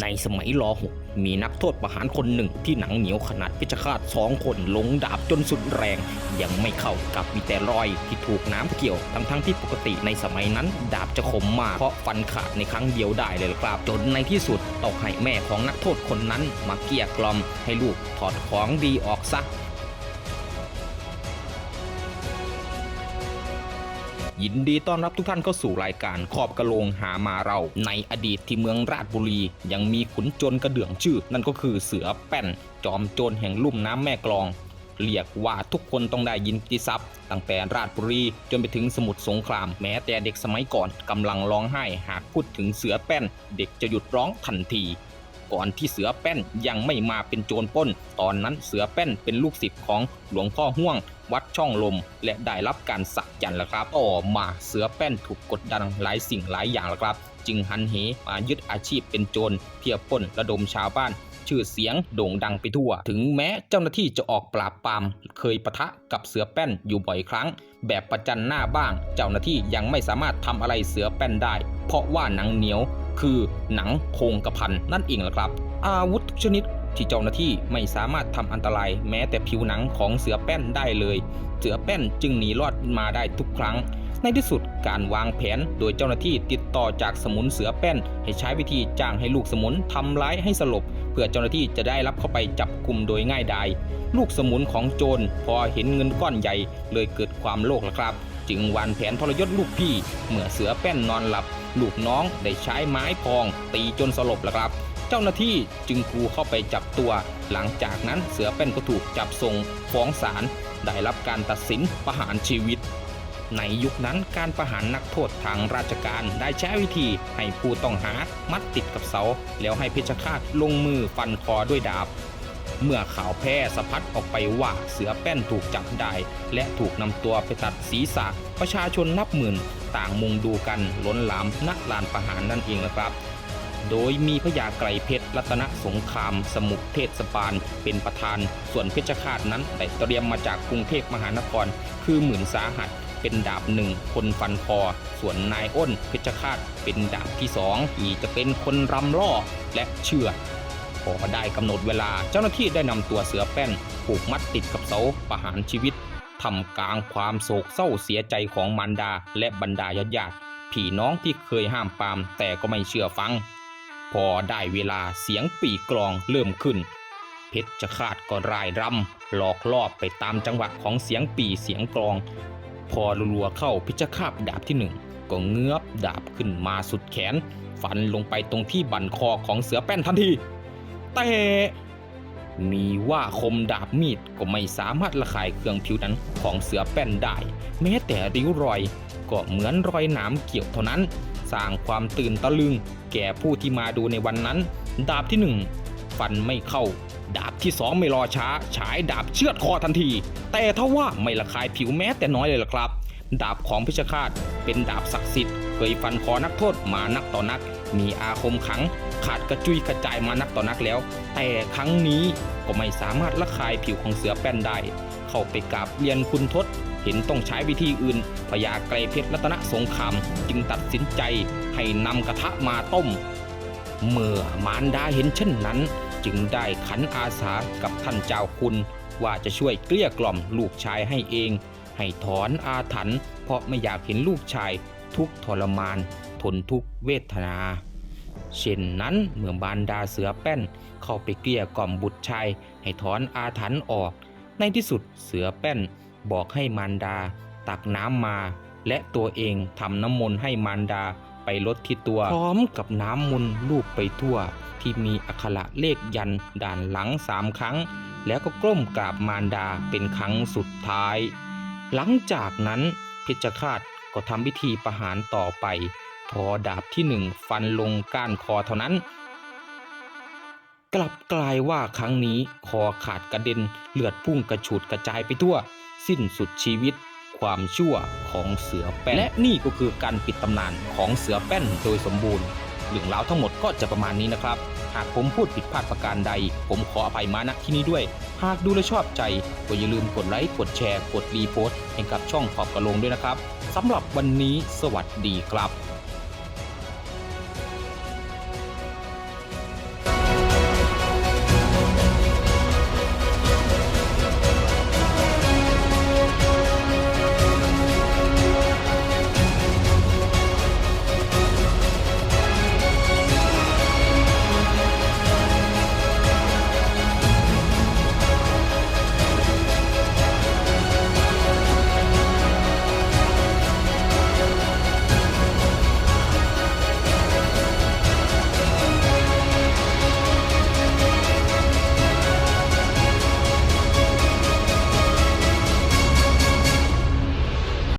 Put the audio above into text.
ในสมัยรอหกมีนักโทษประหารคนหนึ่งที่หนังเหนียวขนาดพิชฆาตสองคนลงดาบจนสุดแรง ยังไม่เข้ากับมีแต่รอยที่ถูกน้ำเกี่ยวทั้งทั้งที่ปกติในสมัยนั้น ดาบจะคมมากเพราะฟันขาดในครั้งเดียวได้เลยครับจนในที่สุดต้องให้แม่ของนักโทษคนนั้นมาเกลี้ยกล่อมให้ลูกถอดของดีออกซะ ยินดีต้อนรับทุกท่านเข้าสู่รายการขอบกระโลงหามาเรา ในอดีตที่เมืองราชบุรี ยังมีขุนโจรกระเดื่องชื่อ นั่นก็คือเสือแป้น จอมโจรแห่งลุ่มน้ำแม่กลอง เรียกว่าทุกคนต้องได้ยินกิตติศัพท์ตั้งแต่ราชบุรีจนไปถึงสมุทรสงครามแม้แต่เด็กสมัยก่อนกำลังร้องไห้หากพูดถึงเสือแป้น เด็กจะหยุดร้องทันที ก่อนที่เสือแป้นยังไม่มาเป็นโจรป้น ตอนนั้นเสือแป้นเป็นลูกศิษย์ของหลวงพ่อห่วง วัดช่องลม และได้รับการสักยันต์แล้วครับต่อมาเสือแป้นถูกกดดันหลายสิ่งหลายอย่างแล้วครับ จึงหันเหมายึดอาชีพเป็นโจรเที่ยวป้นระดมชาวบ้านชื่อเสียงโด่งดังไปทั่ว ถึงแม้เจ้าหน้าที่จะออกปราบปราม เคยปะทะกับเสือแป้นอยู่บ่อยครั้ง แบบประจันหน้าบ้าง เจ้าหน้าที่ยังไม่สามารถทำอะไรเสือแป้นได้ เพราะว่าหนังเหนียว คือหนังโครงกระพันนั่นเองแหละครับ อาวุธทุกชนิดที่เจ้าหน้าที่ไม่สามารถทำอันตรายแม้แต่ผิวหนังของเสือแป้นได้เลย เสือแป้นจึงหนีรอดมาได้ทุกครั้ง ในที่สุดการวางแผนโดยเจ้าหน้าที่ติดต่อจากสมุนเสือแป้น ให้ใช้วิธีจ้างให้ลูกสมุนทำร้ายให้สลบ เพื่อเจ้าหน้าที่จะได้รับเข้าไปจับกลุ่มโดยง่ายดายลูกสมุนของโจรพอเห็นเงินก้อนใหญ่เลยเกิดความโลภละครับ จึงวางแผนทรยศลูกพี่ เมื่อเสือแป้นนอนหลับ ลูกน้องได้ใช้ไม้พอง ตีจนสลบและครับ เจ้าหน้าที่จึงกรูเข้าไปจับตัว หลังจากนั้นเสือแป้นก็ถูกจับส่งฟ้องศาลได้รับการตัดสินประหารชีวิตในยุคนั้นการประหารนักโทษทางราชการได้ใช้วิธีให้ผู้ต้องหามัดติดกับเสา แล้วให้เพชฌฆาตลงมือฟันคอด้วยดาบ เมื่อข่าวแพร่สะพัดออกไปว่าเสือแป้นถูกจับได้และถูกนำตัวไปตัดศีรษะ ประชาชนนับหมื่น ต่างมุงดูกันล้นหลามณลานประหารนั่นเองนะครับ โดยมีพญาไกรเพชรรัตนสงคราม สมุทรเทศบาลเป็นประธาน ส่วนเพชฌฆาตนั้นได้เตรียมมาจากกรุงเทพมหานคร คือหมื่นสาหัสเป็นดาบหนึ่งคนฟันคอ ส่วนนายอ้นเพชฌฆาตเป็นดาบที่สองที่จะเป็นคนรำล่อและเชื่อ พอได้กำหนดเวลาเจ้าหน้าที่ได้นำตัวเสือแป้นผูกมัดติดกับเสาประหารชีวิตทำกลางความโศกเศร้าเสียใจของมารดาและบรรดาญาติญาติผีน้องที่เคยห้ามปาม แต่ก็ไม่เชื่อฟัง พอได้เวลาเสียงปีกลองเริ่มขึ้น เพชรจะคาดก็รายรำหลอกล่อไปตามจังหวะของเสียงปีเสียงกลอง พอรัวๆเข้าพิชคาบดาบที่หนึ่งก็เงื้อบดาบขึ้นมาสุดแขน ฟันลงไปตรงที่บันคอของเสือแป้นทันที แต่มีว่าคมดาบมีดก็ไม่สามารถระคายเคืองผิวหนังของเสือแป้นได้ แม้แต่ริ้วรอย ก็เหมือนรอยหนามเกี่ยวเท่านั้น สร้างความตื่นตะลึง แก่ผู้ที่มาดูในวันนั้น ดาบที่หนึ่งฟันไม่เข้า ดาบที่สองไม่รอช้า ฉายดาบเชือดคอทันที แต่ถ้าว่าไม่ระคายผิวแม้แต่น้อยเลยล่ะครับ ดาบของพิชฆาตเป็นดาบศักดิ์สิทธิ์เคยฟันคอนักโทษมานักต่อนัก มีอาคมขัง ขาดกระจุยกระจายมานักต่อนักแล้ว แต่ครั้งนี้ก็ไม่สามารถละคายผิวของเสือแป้นได้ เข้าไปกราบเรียนคุณทศ เห็นต้องใช้วิธีอื่นพญาไกรเพชรรัตนสงครามจึงตัดสินใจให้นำกระทะมาต้ม เมื่อมารดาเห็นเช่นนั้น จึงได้ขันอาสากับท่านเจ้าคุณ ว่าจะช่วยเกลี้ยกล่อมลูกชายให้เอง ให้ถอนอาถรรพ์เพราะไม่อยากเห็นลูกชายทุกทรมาน ทนทุกเวทนา เช่นนั้นเมื่อบารดาเสือแป้นเข้าไปเกลี้ยกล่อมบุตรชายให้ถอนอาถรรพ์ออก ในที่สุดเสือแป้นบอกให้มารดา ตักน้ำมา และตัวเองทำน้ำมนต์ให้มารดาไปลดที่ตัว พร้อมกับน้ำมนต์ลูบไปทั่ว ที่มีอักขระเลขยันด่านหลังสามครั้ง แล้วก็กล้มกราบมารดาเป็นครั้งสุดท้าย หลังจากนั้นเพชฌฆาตก็ทำพิธีประหารต่อไป พอดาบที่หนึ่งฟันลงก้านคอเท่านั้น กลับกลายว่าครั้งนี้คอขาดกระเด็นเลือดพุ่งกระฉูดกระจายไปทั่ว สิ้นสุดชีวิตความชั่วของเสือแป้นและนี่ก็คือการปิดตำนานของเสือแป้นโดยสมบูรณ์เรื่องราวทั้งหมดก็จะประมาณนี้นะครับ หากผมพูดผิดพลาดประการใด ผมขออภัยมาณที่นี้ด้วย หากดูและชอบใจก็อย่าลืมกดไลค์กดแชร์ กดรีโพสต์ให้กับช่องขอบกระโลงด้วยนะครับสำหรับวันนี้สวัสดีครับ